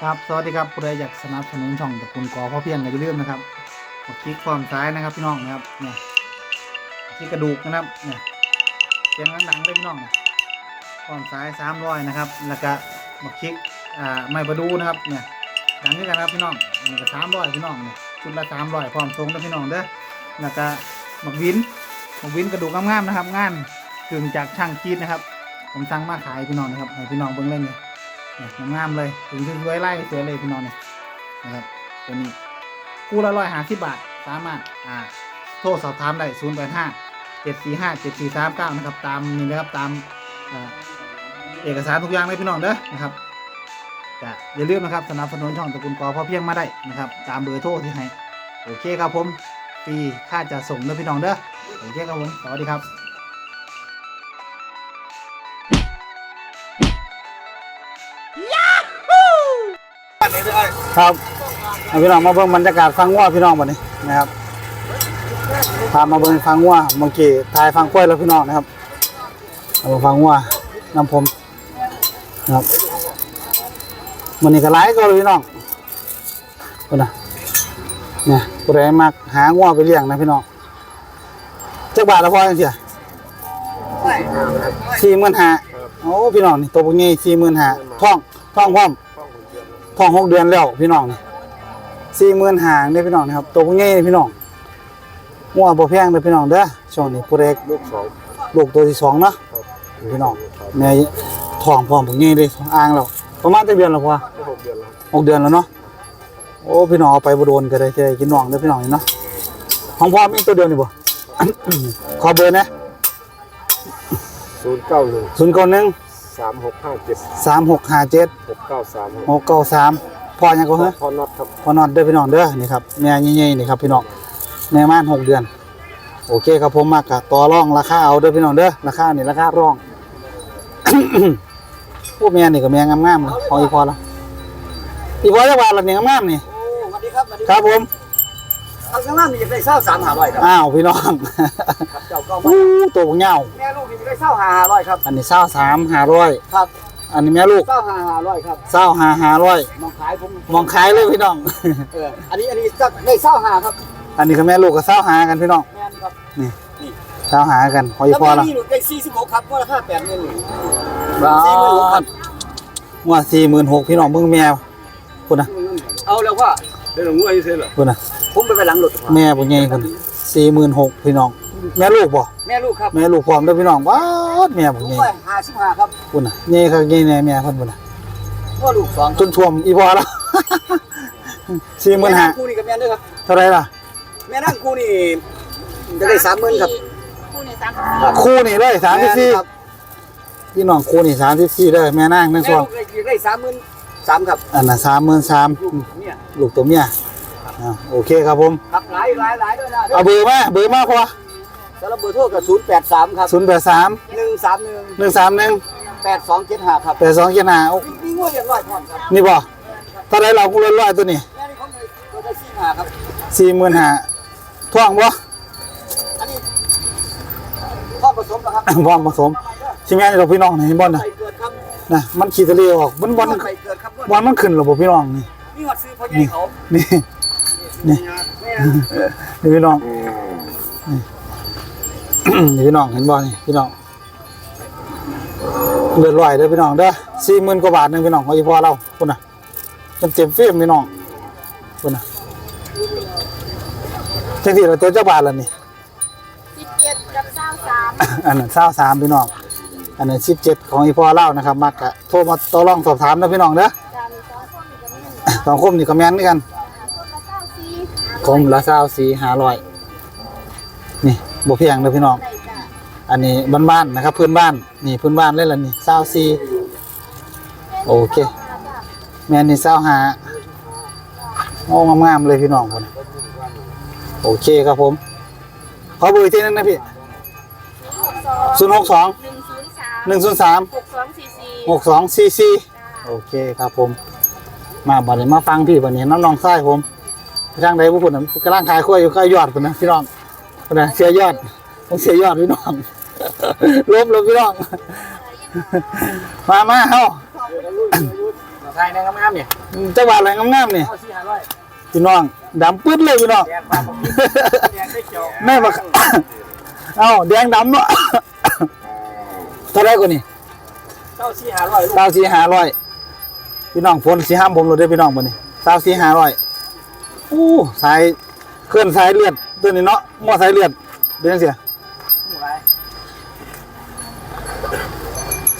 ครับ สวัสดีครับผู้ใดอยากสนับสนุนช่องตะกูลกอพ่อเพียงก็อย่าลืมนะครับกดคลิกความซ้ายนะครับพี่น้องนะครับเนี่ยที่กระดูกนะครับเนี่ยเสียงดังๆเลยพี่น้องเนี่ยความซ้ายสามร้อยนะครับแล้วก็มาคลิกอ่าไม่ประดูนะครับเนี่ยดังด้กันะครับพี่น้องอันนี้ก็สามร้อยพี่น้องเนี่ยชุดละสามร้อยพร้อมทรงนะพี่น้องเด้อแล้วก็หมักวินหมักวินกระดูกงามๆนะครับงานกึ่งจากช่างคีดนะครับ ผมสั่งมาขายพี่น้องนะครับให้พี่น้องเบิ่งเล่นเนี่ย งามเลยถึงสวยไล่สวยเลยพี่น้องเนี่ยนะครับตัวนี้คู่ละร้อยหาสิบบาทสามารถอ่าโทรสอบถามได้ศูนย์แปดห้าเจ็ดสี่ห้าเจ็ดสี่สามเก้านะครับตามนี่นะครับตามเอกสารทุกอย่างเลยพี่น้องเด้อนะครับจะอย่าลืมนะครับสนับสนุนช่องตระกูลกอพอเพียงมาได้นะครับ ตามเบอร์โทรที่ให้โอเคครับผมฟรีค่าจะส่งเด้อพี่น้องเด้อโอเคครับผมสวัสดีครับ ครับเอาพี่น้องมาเบิ่งบรรยากาศฟังว่าพี่น้องบัดนี้นะครับพามาเบิ่งฟังว่าเมื่อกี้ทายฟังกล้วยแล้วพี่น้องนะครับเอามาฟังว่าน้ำผมนะครับมันนี่ก็หลายก็เลยพี่น้องคนนะเนี่ยผู้ใดมักหางัวไปเลี้ยงนะพี่น้องจักบาทละพอจังเสียสี่หมื่นห้าโอ้พี่น้องนี่ตัวพวกนี้สี่หมื่นห้าท่องท่องพร้อม ท้องหกเดือนแล้วพี่น้องนี่สี่หมื่นหางเนี่ยพี่น้องนะครับตัวพวกนี้นี่พี่น้องงัวบ่แพงเลยพี่น้องเด้อช่วงนี้ผู้เล็กลูกสองลูกตัวที่สองเนาะพี่น้องแม่ท้องพร้อมพวกนี้เลยอ่างแล้วประมาณตั้งเดือนแล้วพอก็หกเดือนแล้วหกเดือนแล้วเนาะโอ้พี่น้องเอาไปบ่โดนก็ได้จะได้กินน้องเด้อพี่น้องนี่เนาะของพ่อมีตัวเดียวนี่บ่ขอเบอร์นะศูนย์เก้าหนึ่งศูนย์เก้าหนึ่ง สามหกห้าเจ็ดสามหกห้าเจ็ดหกเก้าสามหกเก้าสามพ่อยังก็เหรอพอน็อตครับพอนอนเด้อพี่น้องเด้อนี่ครับแม่ใหญ่ๆนี่ครับพี่น้องแม่ม่านหกเดือน โอเคครับผมมากะต่อรองราคาเอาเด้อพี่น้องเด้อราคานี่ราคารองพวกแม่นี่ก็แม่งามๆเลยของอีพอแล้วอีพอจะว่าละนี่งามๆนี่โอ้สวัสดีครับสวัสดีครับผม เอาข้างล่างนี่จะได้เศร้าสามหาร้อยครับอ้าวพี่น้องครับเจ้าก็อู้ตัวพวกเหงาแม่ลูกนี่จะได้เศร้าหาร้อยครับอันนี้เศร้าสามห้าร้อยครับอันนี้แม่ลูกเศร้าหาร้อยครับเศร้าห้าห้าร้อยมองขายผมมองขายเลยพี่น้อง เอออันนี้อันนี้จะได้เศร้าหาครับอันนี้ก็แม่ลูกก็เศร้าหากันพี่น้องแม่นครับเศร้าหากันของอีแล้วพอแม่ละนี่หนูได้สี่สิบหกครับว่าราคาแปดหมื่นบ้าสี่หมื่นหกครับว่าสี่หมื่นหกพี่น้องเบิ่งแมวคุณนะเอาแล้วว่าเรื่องงวยเซ่เหรอคุณนะ ผมไปไปหลังรถแม่บ่ใหญ่คุณสี่หมื่นหกพี่น้อง แม่ลูกบ่แม่ลูกครับแม่ลูกพร้อมเด้วยพี่น้องว้าดแม่บ่ลูกใหญ่ไปหาสิบห้าครับคุณน่ะใหญ่ครับใหญ่แน่แม่เพิ่นพุ่นน่ะว่าลูกสองจนท่วมอีพอแล้วสี่หมื่นห้าคู่นี่กับแม่ด้วยครับเท่าไหรล่ะ แม่นั่งคู่นี่จะได้สามหมื่นครับคู่นี่เลยสามสิบสี่แครับพี่น้องคู่นี่สามสิบสี่เลยแม่นางทั้งแม่สองลูกได้สามหมื่นสามครับอันน่ะสามหมื่นสามลูกเนี่ยลูกตัวเมีย อ่าโอเคครับผม ครับหลายหลายหลายด้วยนะเอาเบอร์มาเบอร์มาพอสารบเบอร์โทรกับศูนย์แปดสามครับศูนย์แปดสามหนึ่งสามหนึ่งหนึ่งสามหนึ่งแปดสองเจ็ดห้าครับแปดสองเจ็ดห้ามีงวดเรียบร้อยพร้อมครับนี่บ่เท่าไหรเราคู่ละร้อยตัวนี้แม่นี่เขาเลยตัวได้สี่ห้าครับสี่หมื่นห้าท่องบ่อันนี้พ่อผสมนะครับพร้อมผสมชิแม่นี่เราพี่น้องนี่เห็นบ่น่ะไข่เกิดครับนะมันขี่ทะเลออกมันบอลไข่เกิดครับบอลมันขึ้นหรอบ่พี่น้องนี่นี่วัดซื้อพ่อใหญ่เขานี่ นี่แม่นี่พี่น้องนี่นี่พี่น้องเห็นบ่นี่พี่น้องเลือดลอยเด้อพี่น้องเด้อสี่หมื่นกว่าบาทหนึงพี่น้องของอีพ่อเราคุณน่ะมันเต็มฟิล์มพี่น้องคุณน่ะจังที่เราเต็มเจ้าบาทแล้วนี่สิบเจ็ดกับเศร้าสามอันนั้นเศร้าสามพี่น้องอันนั้นสิบเจ็ดของอีพ่อเล่านะครับมักกะโทรมาต่อรองสอบถามนะพี่น้องเด้อจานสองคนกับหนึ่งสองคมนี่ก็แม่นด้วยกัน คมละเศร้าสี่ห้าร้อยนี่บ่เพียงเลยพี่น้องใส่จ้ะอันนี้บ้านๆนะครับพื้นบ้านนี่พื้นบ้านเลยล่ะนี่เศร้าสี่โอเคแม่นี่เศร้าหาโอ้งามๆเลยพี่น้องคนน่ะโอเคครับผม ขอเบอร์อีกทีนึงนะพี่หกสองศูนย์หกสองหนึ่งศูนย์สามหนึ่งศูนย์สามหกสองสี่สี่หกสองสี่สี่จ้าโอเคครับผม มาบัดนี้มาฟังพี่บัดนี้น้องน้องไส้ผม ไปทางใดผู้คนน่ะกำลังขายขั้วอยู่ข้ายอดคนนะพี่น้องคนนะเสียยอดต้องเสียยอดพี่น้องลบลบพี่น้อง มามาเฮ้าไทยนะครับงามเนี่ยจังหวัดอะไรงามๆนี่เอาสี่ห้าร้อยพี่น้องดำปึ๊ดเลยพี่น้องแดงฟ้าผมแดงได้เขียวแม่บักเอ้าแดงดำเนาะเท่าไรกว่านี่เก้าสี่ห้าร้อยลูกสาวสี่ห้าร้อยพี่น้องฝนสีห้ามผมเลยเด้อพี่น้องบ่นี่สาวสี่ห้าร้อย อู้สายเคลื่อนสายเลือดตัวนี้เนาะมั่วสายเลือดเดือนเสียหมูไร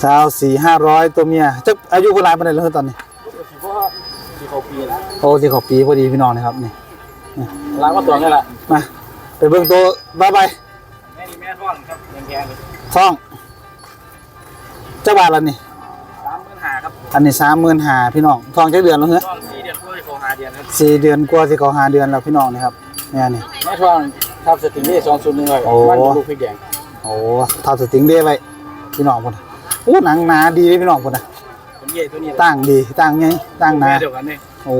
สาวสี่ห้าร้อยตัวเมียจักอายุคนรายปานใดแล้วตอนนี้ลูกสีพ่อสีเขาปีแล้วโอ้สี่ขอบปีพอดีพี่น้องนะครับนี่ล้างก็ตัวนี่แหละมาไปเบิ่งตัวบายบายแม่นี่แม่ท้องครับแดงแดงเลยท่องเจ้าบาทละนี่สามหมื่นห้าครับอันนี้สามหมื่นหาพี่น้องทองจักเดือนแล้วเหรอท้องสี่ เดือนกล้วยเขาหาเดือนครับสี่เดือนกว่าสิเขาหาเดือนแล้วพี่น้องนะครับเนี่ยนี่ แม่ท้องทับสติงนี่สองศูนย์หนึ่งเลยโอ้ มันลูกพริกแดงโอ้เท่าสติงเด้ไว้พี่น้องพุ่นน่ะโอ้หนังหนาดีเลยพี่น้องพุ่นนะเป็นเย่ตัวนี้ตั้งดีตั้งไงตั้งหนา แม่เดียวกันนี่โอ้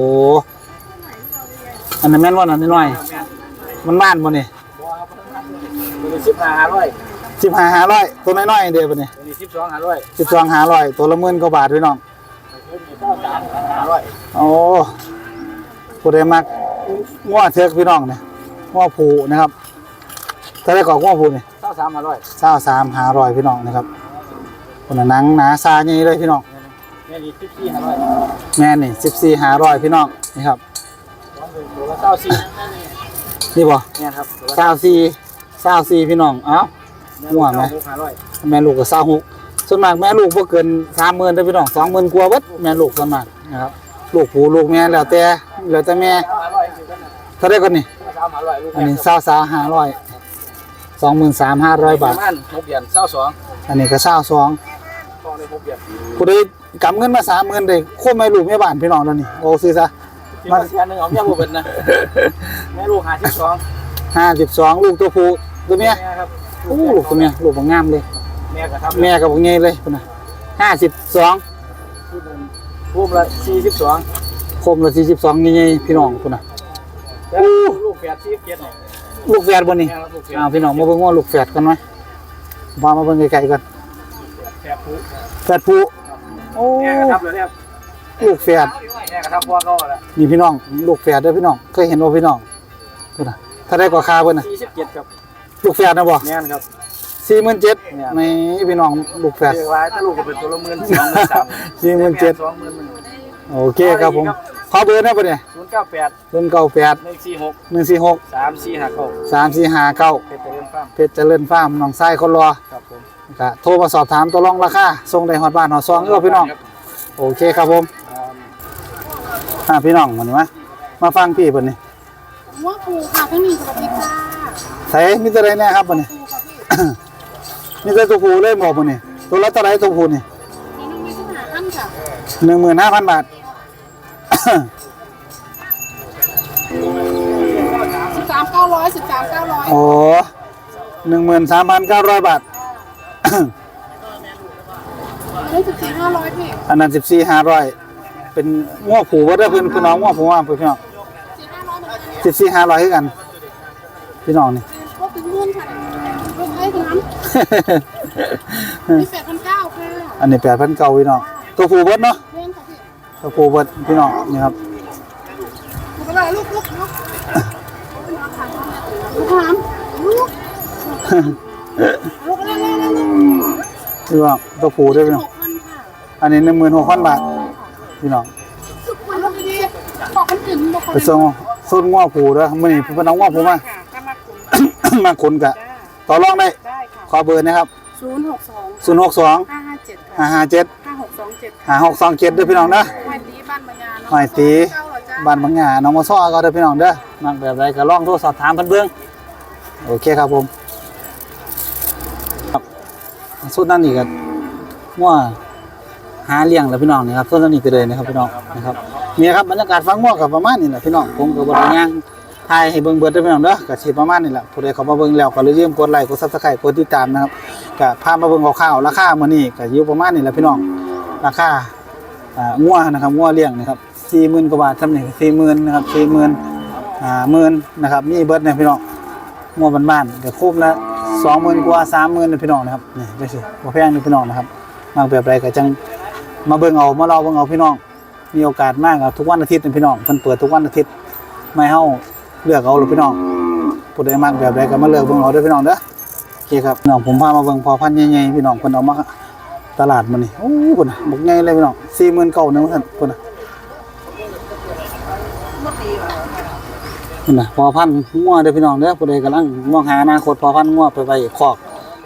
อันนั้นแม่นว่านั่นน้อยแม่ๆมันบ้านบ่นี่ตัวนี้สิบห้าห้าร้อยสิบห้าห้าร้อยตัวน้อยๆเดียวบ่นี่ตัวนี้สิบสองห้าร้อยสิบสองห้าร้อยตัวละหมื่นกว่าบาทพี่น้องตัวนี้เก้าสามห้าร้อยโอ้ ผู้ใดมักง้อเทือกพี่น้องเนี่ยง้อผูนะครับถ้าได้ก่อง้อผูนี่เก้าสามห้าร้อยเศร้าสามหาร้อยพี่น้องนะครับคนน่ะหนังหนาซาใหญ่เลยพี่น้องแม่นี่สิบสี่ห้าร้อยแม่นี่สิบสี่หาร้อยพี่น้องนี่ครับตัวละเก้าสี่นี่บ่เนี่ยครับตัวละเศร้าสี่เศร้าสี่พี่น้องเอ้าม่วงไหมเก้าห้าร้อยแม่ลูกก็เศร้าหกส่วนมากแม่ลูกบ่เกินสามหมื่นเด้อพี่น้องสองหมื่นกว่าเบิดแม่ลูกส่วนมากนะครับลูกผู้ลูกแม่แล้วแต่ แล้วแต่แม่ห้าร้อยคือกันนะเท่าได้ก่อนนี่สามห้าร้อยลูกอันนี้เศร้าสาวห้าร้อยสองหมื่นสามห้าร้อยบาทประมาณหกเดือนเศร้าสองอันนี้ก็เศร้าสองพอในหกเดือนผู้ใดกำเงินมาสามหมื่นได้โคตรแม่ลูกแม่บ้านพี่น้องแล้วนี่โอ้ซื้อซะที่มาเสียหนึ่งเอาเมียบุเป็นนะแม่ลูกหาที่สองห้าสิบสองลูกตัวผู้ตัวเมียแม่ครับโอ้ลูกตัวเมียลูกบางงามเลย แม่ก็ทำแม่กับพวกนี้เลยพุ่นนะห้าสิบสองพูดละสี่สิบสองค มละสี่สิบสองนี่ไงพี่น้องพุ่นนะแล้วลูกแปดสี่สิบเจ็ดเนี่ยลูกแฝดบนนี่แม่รับลูกแปดอ้าวพี่น้องมาเบิ่งว่าลูกแฝดกันไหมพามาเบิ่งไกลๆกันแปดผู้แฝดผู้โอ้แม่ก็ทำเลยเนี่ยลูกแฝดแม่ก็ทำพ่อเขาแล้วนี่พี่น้อง ลูกแฝดเด้อพี่น้อง เคยเห็นว่าพี่น้องพุ่นนะถ้าได้กว่าคาเพิ่นน่ะสี่สิบเจ็ดครับลูกแฝดนะบ่แม่นครับสี่หมื่นเจ็ดนี่พี่น้องลูกแฝดเรียกว่าถ้าลูกก็เป็นตัวละหมื่นสองหมื่นสามสี่หมื่นเจ็ดสองหมื่นหนึ่งโอเคครับผม ขอเบอร์ได้ปะเนี่ยศูนย์เก้าแปดรุ่นเก้าแปดหนึ่งสี่หกหนึ่งสี่หกสามสี่ห้าเก้าสามสี่ห้าเก้าเป็นตัวเรื่องฟ้าร์มเพชรเจริญฟาร์มหนองทรายคนรอครับผมก็โทรมาสอบถามตัวรองราคาส่งได้ฮอดบ้านฮอดซองเออพี่น้อง โอเคครับผมอ่าพี่น้องมานี่มามาฟังพี่เพิ่นนี่ว่าครูค่ะทั้งนี้สวัสดีค่ะใส่มีตัวใดแน่ครับเพิ่นนี่ครูค่ะพี่มีแต่ตัวผู้เลยบอกเพิ่นนี่ตัวละเท่าไหร่ตัวผู้นี่นี่น้องมีปัญหาท่านค่ะหนึ่งหมื่นห้าพันบาท สิบสามเก้าร้อยสิบสามเก้าร้อยโอ้หนึ่งหมื่นสามพันเก้าร้อยบาท ได้สิบสี่ห้าร้อยพี่อันนั้นสิบสี่ห้าร้อยเป็นง้อผูว่าได้อเพื่อนพี่น้องง้อผูว่าพี่น้องสี่ห้าร้อยเหมือนกันสิบสี่ห้าร้อยคือกัน พี่น้องนี่ก็ถึงเงินค่ะเงินให้ถึงนั้นมีแปดพันเก้าค่ะอันนี้แปดพันเก้าพี่น้องตัวผูเบิดเนาะ เงินค่ะพี่ตัวผูเบิดพี่น้องนี่ครับลูกอะไรลูกลูกลูกลูกหามลูกลูกอะไรอะไรอะไรพี่น้องตัวผูด้วยพี่น้องหกพันค่ะอันนี้หนึ่งหมื่นหกพันบาทพี่น้องสุกมันลูกดีบอกคนอื่นบอกคนไปส่งส่งง้อผูด้อมื่อนี้พี่น้องง้อผูมาค่ะก็มาคุมมาคนกะต่อรองได้ขอเบอร์นะครับศูนย์หกสองศูนย์หกสองห้าเจ็ดห้าหกสองเจ็ดห้าหกสองเจ็ดด้วยพี่น้องนบางยา หอยตีบ้านบางหงาน้องมาซ้อก็ได้อพี่น้องเด้อมักแบบไรก็ลองโทรสอบถามเพิ่นเบิ่งโอเคครับผมสุดนั่นนี่ก็ว่าหาเลี้ยงแล้วพี่น้องนี่ครับสุดนั่นนี่ก็เลยนะครับพี่น้องนะครับนี่ครับบรรยากาศฟังม่วกับประมาณนี้แหละพี่น้องผมก็บ่ได้ย่างถ่ายให้เบิ่งเบิดเด้พี่น้องเด้อก็สิประมาณนี้แหละผู้ใดเขามาเบิ่งแล้วก็อย่าลืมกดไลค์กด Subscribe กดติดตามนะครับก็พามาเบิ่งคร่าวๆราคามื้อนี้ก็อยู่ประมาณนี้แหละพี่น้องราคาอ่างัวนะครับงัวเลี้ยงนะครับ สี่หมื่นกว่าบาททำหนึ่งสี่หมื่นนะครับสี่หมื่นอ่าหมื่นนะครับนี่เบิร์ดเนี่ยพี่น้องงัวบ้านๆเดี๋ยวคุ้มละสองหมื่นกว่าสามหมื่นพี่น้องนะครับนี่ได้สิบ่แพงนี่พี่น้องนะครับมากแบบไรก็จังมาเบิ่งเอามาเราเบิ่งเอาพี่น้อง มีโอกาสมากครับทุกวันอาทิตย์นะพี่น้องเพิ่นเปิดทุกวันอาทิตย์ไม่เฮาเลือกเอาหรือพี่น้องผู้ใดมักแบบใดก็มาเลือกเบิ่งเอาด้อพี่น้องเด้อโอเคครับน้องผมพามาเบิ่งพอพันธุ์ใหญ่ๆพี่น้องเพิ่นเอามาตลาดมานี่โอ้พุ่นน่ะบักใหญ่เลยพี่น้อง49,000นึงซั่นพุ่นน่ะ พุ่นนะพอพันธุ์งัวเด้อพี่น้องเด้อผู้ใดกำลังมองหาอนาคตพอพันธุ์งัวไปไว้คอก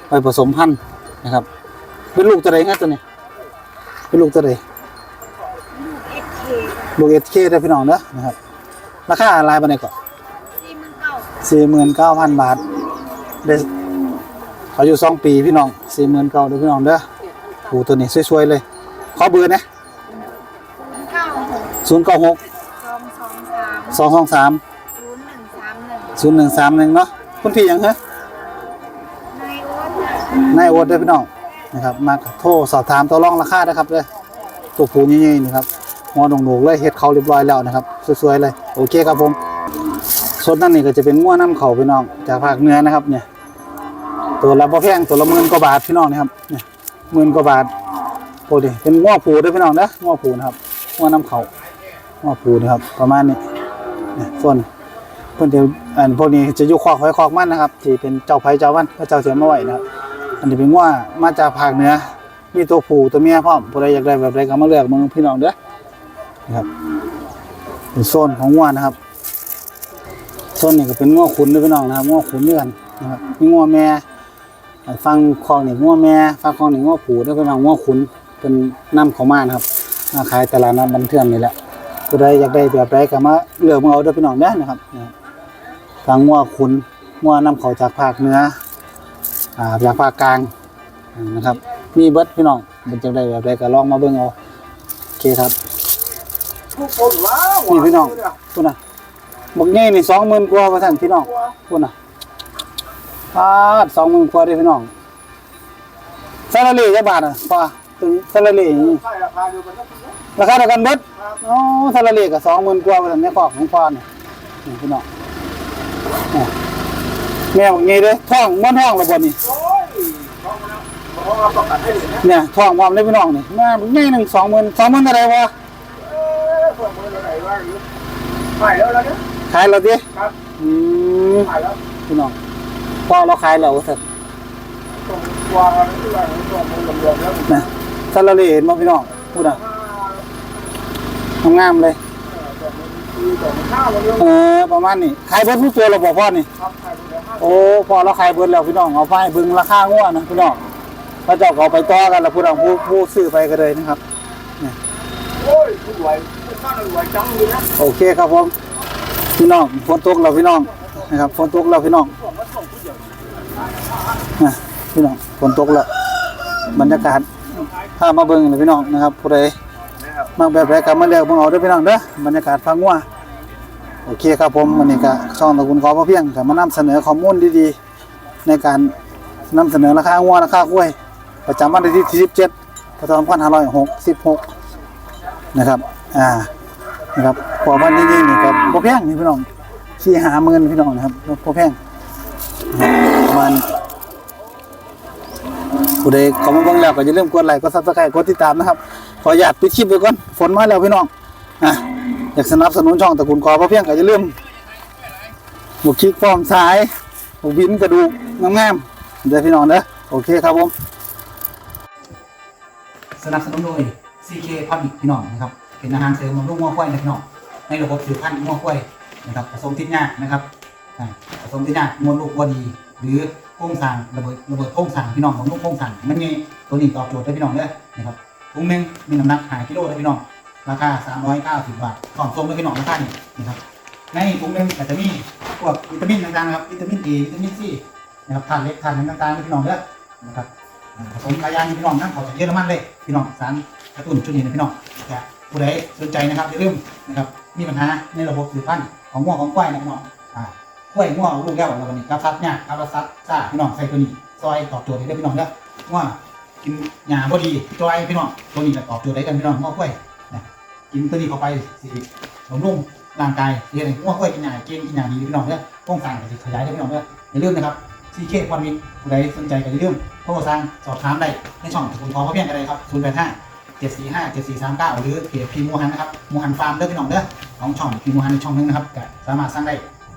ไปผสมพันธุ์นะครับ เป็นลูกตัวใดครับตัวนี้ เป็นลูกตัวใดลูกเอสเคได้อพี่น้องเด้อนะครับ ราคาลายบันไดก่อนสี่หมื่นเก้าสี่หมื่นเก้าพันบาทเด้อาอยุสองปีพี่น้องสี่หมื่นเก้าเด้อพี่น้องเด้อปูตัวนี้สวยๆเลย ขอเบอร์นะศูนย์เก้าหก สองสองสามสองสองสามศูนย์หนึ่งสามหนึ่งศูนย์หนึ่งสามหนึ่งเนาะคุณพี่หยังฮะนายโอ๊ตนายโอ๊ตเด้อพี่น้องนะครับมาโทรสอบถามตัวรองราคานะครับเด้อตัวผูนี่ๆนี่ครับงอหนูๆเลยเฮ็ดเขาเรียบร้อยแล้วนะครับสวยๆเลยโอเคครับผมส่วนนั่นนี่ก็จะเป็นง้วน้ำเขาพี่น้องจากภาคเหนือนะครับเนี่ยตัวละบ่แพงตัวละหมื่นกว่าบาทพี่น้องนะครับเนี่ยหมื่นกว่าบาทโอ้ดิเป็นง้อผูด้วยพี่น้องนะง้อผูนะครับง้อน้ำเขาง้อผูนะครับประมาณนี้เนี่ย ส่วนเพื่อนเดียวอันพวกนี้จะอยู่คอกไว้คอกมันนะครับ ที่เป็นเจ้าไผ่เจ้ามันพระเจ้าเสียมาไว้นะครับอันนี้เป็นง้อมาจากภาคเหนือมีตัวผูตัวเมียพร้อมผู้ใดอยากได้แบบใดก็มาเลือกมึงพี่น้องเด้อนะครับเป็นโซนของง้อนะครับโซนนี้ก็เป็นง้อขุนด้วยพี่น้องนะครับง้อขุนด้วยกันนะครับมีง้อแม่ฟังคลองนี่ง้อแม่ฟังคลองนี่ง้อผูได้เป็นน้องง้อขุนเป็นน้ำเขามานะครับมาขายตลาดนัดบันเทือนนี่แหละ ผู้ใดอยากได้แบบใดก็มาเลือกมาเอาเด้อพี่น้องเด้อนะครับนะครับฟังง้อขุนง้อน้ำเขาจากภาคเหนืออ่าจากภาคกลางนะครับ มีเบิดพี่น้องมันจะได้แบบใดก็ลองมาเบิ่งเอาโอเคครับทุกคนว้าวนี่พี่น้องพูดนะบอกง่ายนี่สองหมื่นกว่าประท่านพี่น้องพูดนะพาดสองหมื่นกว่าเด้อพี่น้องซาลารีจะบาทอะป้าตึงซาลารีอย่างนี้ใช่ ราคาเดียวกันก็ถูกนะราคาเดียวกันเบิดอ๋อซาลารีกับสองหมื่นกว่าประท่านในครอบของพ่อเนี่ยนี่พี่น้องเนี่ยแม่บอกง่ายเด้อท้องม้วนท้องระบนี่โอ้ยเขามาแล้วเขาเอาประกันให้เลยนะเนี่ยท้องความได้พี่น้องนี่แม่บอกง่ายหนึ่งสองหมื่นสองหมื่นอะไรวะเออพวกมือไหนว่าอยู่ไม่แล้วแล้วเนี่ยขายเราดิครับอืมไม่แล้วพี่น้องพ่อเราขายแล้วเสร็จต้องวางอะไรที่ว่าตัวมือเหลี่ยมๆแล้วนะซาลารีเห็นบ่พี่น้องพูดอะ งามๆเลยคือแต่มันข้ามันเยอะเออประมาณนี้ขายเบิดทุกตัวเราบอกพ่อนี่ครับใช่เลยห้าโอ้พอเราขายเบิดแล้วพี่น้องเอาไปเบิ่งราคางัวนะพี่น้องพระเจ้าก็เอาไปต่อกันแล้วพี่น้องผู้ผู้ซื้อไปก็เลยนะครับโอ้ยผู้รวยผู้ข้าวรวยจังเลยนะโอเคครับผมพี่น้องฝนตกแล้วพี่น้องนะครับฝนตกแล้วพี่น้องนะพี่น้องฝนตกแล้วบรรยากาศพามาเบิ่งเลยพี่น้องนะครับผู้ใด มาแบบไรก็มาเลือกมึงเอาเด้วยพี่น้องเด้อบรรยากาศฟังงัวโอเคครับผมวันนี้ก็ช่องตะกุนขอพระเพียงจะมานำเสนอข้อมูลดีๆ ในการนำเสนอราคางัวราคากล้วย ประจำวันที่17พศ2566นะครับอ่านะครับพอวันนี้นี่ก็บ่แพงนี่พี่น้องสี่หาหมื่นพี่น้องนะครับพงนะครับประมาณนี้ผู้ใดเข้ามาเบิ่งแล้วก็อย่าลืมกดไลค์กด Subscribe กดติดตามนะครับ ขออนุญาตปิดคลิปไปก่อนฝนมาแล้วพี่น้องอะอยากสนับสนุนช่องตระกูลกอพระเพียงก็อย่าลืมบุกคลิกฟอร์มสายบุกบินกระดูกงามๆเด้อพี่น้องเด้อโอเคครับผมสนับสนุนโดย CK พับอีกพี่น้องนะครับเป็นอาหารเสริมบำรุงงัวควายนะพี่น้องในระบบสืบพันธุ์งัวควายนะครับผสมทิศยากนะครับผสมทิศยากมวลลูกวัวดี หรือโครงสร้างระเบิดระเบิดโครงสร้างพี่น้องของลูกโครงสร้างมันไงตัวนี้ตอบโจทย์ได้พี่น้องเด้อนะครับ ถุงหนึงมีน้ำหนักหายกิโลได้พี่น้อง ราคา390บาทกล่องส้มได้พี่น้องราคานี้นะครับ ในถุงหนึงอาจจะมีพวกวิตามินต่างๆนะครับ วิตามิน A วิตามิน C นะครับธาตุเล็กธาตุหยังต่างๆนพี่น้องเด้อนะครับผสมหลายอย่างพี่น้องนะเขาจากเยอรมันเลยพี่น้องสารกระตุ้นชุดนี้นะพี่น้องจะผู้ใดสนใจนะครับอย่าลืมนะครับมีปัญหาในระบบสืบพันธุ์ของงัวของควยนะพี่น้องอ่าควยงัวลูกแก้วแล้ววันนี้กระซัดเนี่ยกระซัดซ่าพี่น้องใส่ตัวนี้ซอยตอบโจทย์ได้พี่น้องเด้องัว กินหญ้าบ่ดีจอยพี่น้องตัวนี้จะตอบโจทย์ได้กันพี่น้องงัวควยนะกินตัวนี้เข้าไปสิบำรุงร่างกายเรียนให้งัวควยกินหญ้าเก่งกินหญ้าดีพี่น้องเด้อโครงสร้างก็สิขยายได้พี่น้องเด้ออย่าลืมนะครับซีเคความมิตรผู้ใดสนใจก็อย่าลืมโทรสั่งสอบถามได้ในช่องคุณขอเขาเพียงกันเลยครับ0 8 5เจ็ดสี่ห้าเจ็ดสี่สามเก้าหรือเพจพีมูฮันนะครับมูฮันฟาร์มเด้อพี่น้องเด้อของช่องพีมูฮันในช่องนึงนะครับสามารถสร้างได้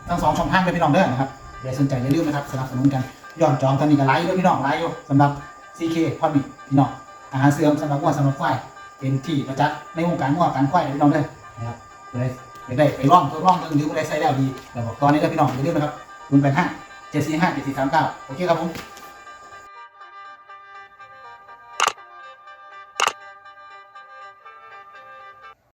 ทั้งสองช่องทางเลยพี่น้องเด้อนะครับใครสนใจอย่าลืมนะครับสนับสนุนกันยอดจองตอนนี้ก็ไลฟ์ด้วยพี่น้องไลฟ์อยู่สำหรับ ซีเคพอมิพี่น้องอาหารเสริมสำหรับวัวสำหรับควายเป็นที่ประจักษ์ในวงการวัวการควายพี่น้องเด้อนะครับเลยไปได้ไปร่องทดลองเบิ่งหรือไปได้ใส่แล้วดีแต่บอกตอนนี้แล้วพี่น้องอย่าลืมนะครับคุณแปดห้าเจ็ดสี่ห้าเจ็ดสี่สามเก้าโอเคครับผม